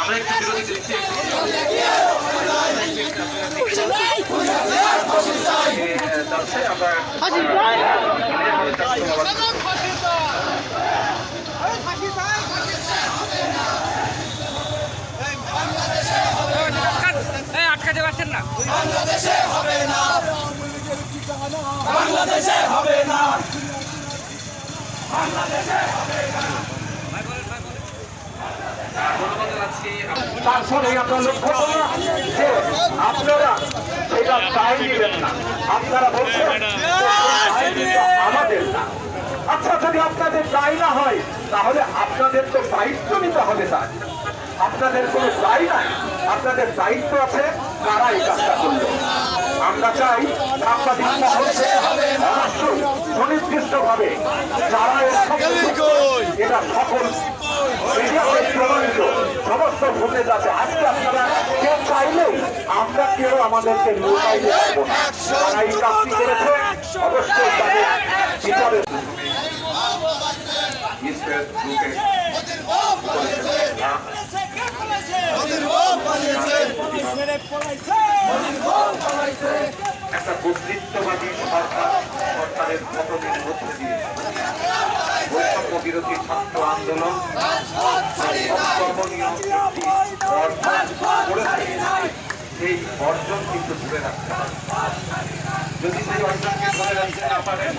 আমরা একটু বিরতি দিচ্ছি। যাচ্ছে আমরা এই আটকাতে পারছেন না। ধন্যবাদ জানাচ্ছি তারপরে আমরা লক্ষ্য করলাম যে আপনারা সেটা দায় নেবেন না। আপনারা বলছেন আমাদের না। আচ্ছা যদি আপনাদের দায় না হয় তাহলে আপনাদের তো দায়িত্ব নিতে হবে স্যার আপনাদের কোনো দায় নাই। আপনাদের দায়িত্ব আছে কারা এই কাজটা করল। আমরা চাই সাংবাদিক মহল থেকে অবশ্যই সুনির্দিষ্ট ভাবে যারা এটা প্রমাণিত ফুটেজ আছে আজকে আপনারা কেউ চাইলেও আমরা কেউ আমাদেরকে লুকাইতে পারব না। যারা এই কাজটি করেছে। অবশ্যই তাদের বিচারের একটা কর্তৃত্ববাদী সরকার সরকারের পতনের দিয়ে বৈষম্য বিরোধী ছাত্র আন্দোলন অকর্মণীয় একটি অর্জন করেছে অর্জন কিন্তু ধরে রাখতে হবে যদি সেই অর্জনকে ধরে রাখতে না পারেন